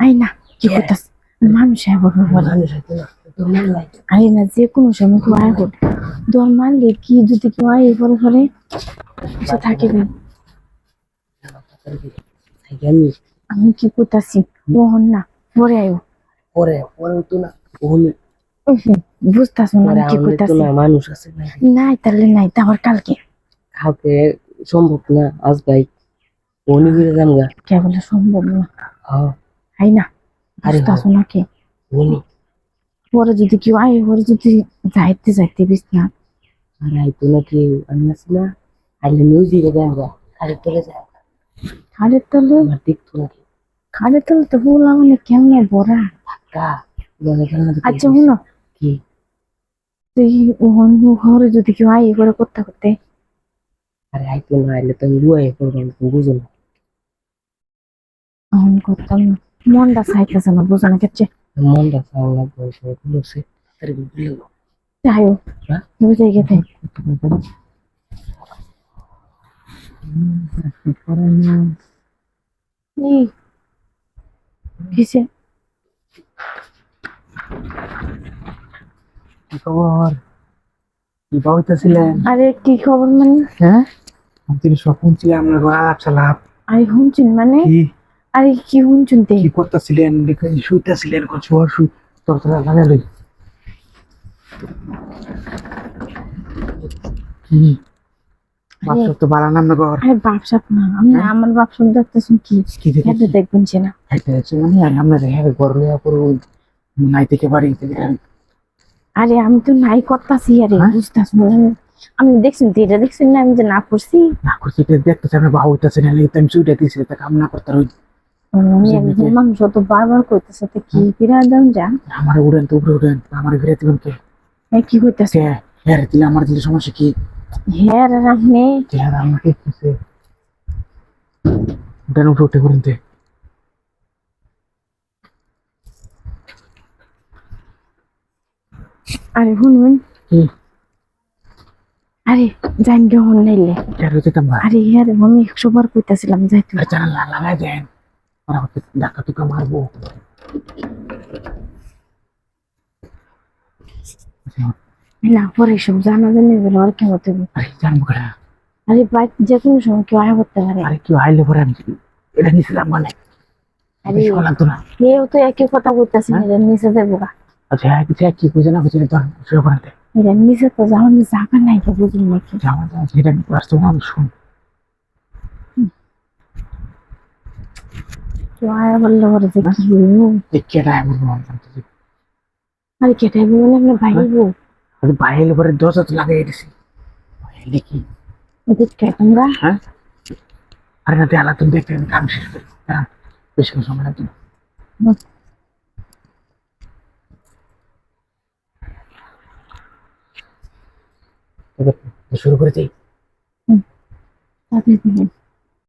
I না কি মানুষ বলে মানুষ হয়তো না তোর মন লাগে আরে না। যে কোনো সময় কেউ আয় করে দর মারলে কি যদি কেউ আয় পরে পরে সে থাকে না আমি কি করতেছি? মোহন না পরে আয়ো পরে পরে তো না বুঝতেছ না কি করতেছি না মানুষ আছে নাই তাহলে নাই তা আবার কালকে? কাউকে সম্ভব না আজ ভাই ওহনি ঘুরে যাম গা। কে বলে সম্ভব না হ্যাঁ আই না আরে বুঝতেছ না কে ওহনি পরে যদি কেউ আয় পরে যদি যাইতে যাইতে বিস না আর আইতো নাকি আমি আছি না আইলে মিউজিকে যাম গা খালি তোলে যাম খাড়ের তলে আমার দেখতো নাকি খাড়ের তলে তো বললাম মানে কেমন বড়া কা বলে কেন আচ্ছা শুনো কি তুই অন্য ঘরে যদি কেউ আয় করে করতে করতে আরে আইতো না আইলে তো আমি রুয়াই করব না তুমি বুঝো না অন করতাম না। মনটা চাইতেছে না বুঝো না কেছে মনটা সারা লাগবে বলছে যাই হোক হ্যাঁ? বুঝে গেছে। কিসে? কি খবর? কি পাইতেছিলেন আরে কি খবর মানে? হ্যাঁ? আমি আপনার সালাপ শুনছুন মানে? কি? আরে কি শুনছুন তে? কি করতেছিলেন? শুইতেছিলেন কোন শোয়ার শুই তোর তোর লাগে লই তো বাড়া নাম আরে না আমি হ্যাঁ? আমার দেখতেছুন কি? কি দেখে খেতে দেখবেন সে না। খাইতে যাচ্ছে মানে আর আমরা লইয়া পড়ব নাই থেকে বাড়ি থেকে আরে আমি তো নাই করতাছি আরে হ্যাঁ? বুঝতাছ না। আমি দেখছেন তো এটা দেখছেন না আমি যে না করছি? না করছি দেখতেছে আমরা বাহু হইতেছে না আমি চুইটা দিয়েছি তা কাম না করতে রই মানুষ অত বারবার করতেছে তো কি ফিরা দাম যা? আমার উড়েন তো উপরে উড়েন। আমার ফিরে দিবেন কে? এই কি করতেছে কে? হ্যাঁ দিলে আমার দিলে সমস্যা কি? হ্যাঁ রে রাখনে চেহারা আমাকে কিসে উঠেন উঠে উঠে করেন তে। আরে শুনুন। আরে জান গ্রহণ নাইলে। কেন যেতাম না আরে হ্যাঁ রে আমি একশো বার কইতাছিলাম যাইতে। আরে জানালা লাগাই দেন। আমাকে ডাক্তার তোকে মারবো। না পরে সব জানা জানি বলে আর কেমন তুমি আরে জানব কেনা আরে বাইক যে কোনো সময় কেউ আয় করতে পারে। আরে কি আইলে পরে আমি এটা নিছিলাম মানে। আরে না। কেউ তো একই কথা কইতাছি এটা নিচে দেবো গা। আচ্ছা কি বুঝে না বুঝে তো শুয়ে পড়েন তে এটা নিচে তো যাওয়ার জায়গা নাই বুঝলি নাকি। যাওয়া যায় সেটা রাস্তা আমি শুন কেউ আয় বললে পরে যে কি হইব দেখে এটা এমন মন জানতেছি আরে কেটে বলে আপনার ভাইব আরে বাইরে পরে দরজা তো লাগাই দিছি বাইরে কি দেখতে তোমরা হ্যাঁ আরে